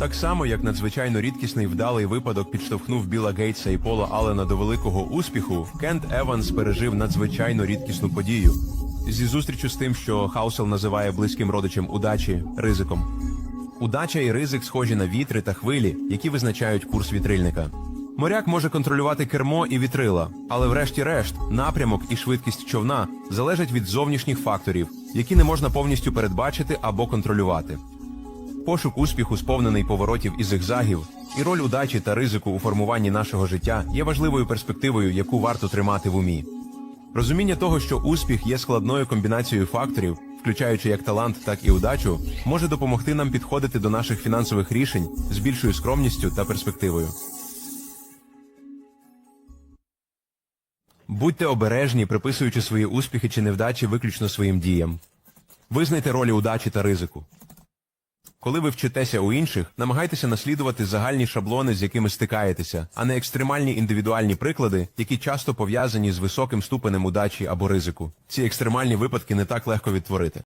Так само, як надзвичайно рідкісний вдалий випадок підштовхнув Біла Гейтса і Пола Аллена до великого успіху, Кент Еванс пережив надзвичайно рідкісну подію зі зустрічю з тим, що Хаусел називає близьким родичем удачі ризиком. Удача і ризик схожі на вітри та хвилі, які визначають курс вітрильника. Моряк може контролювати кермо і вітрила, але врешті-решт напрямок і швидкість човна залежать від зовнішніх факторів, які не можна повністю передбачити або контролювати. Пошук успіху сповнений поворотів і зигзагів, і роль удачі та ризику у формуванні нашого життя є важливою перспективою, яку варто тримати в умі. Розуміння того, що успіх є складною комбінацією факторів, включаючи як талант, так і удачу, може допомогти нам підходити до наших фінансових рішень з більшою скромністю та перспективою. Будьте обережні, приписуючи свої успіхи чи невдачі виключно своїм діям. Визнайте ролі удачі та ризику. Коли ви вчитеся у інших, намагайтеся наслідувати загальні шаблони, з якими стикаєтеся, а не екстремальні індивідуальні приклади, які часто пов'язані з високим ступенем удачі або ризику. Ці екстремальні випадки не так легко відтворити.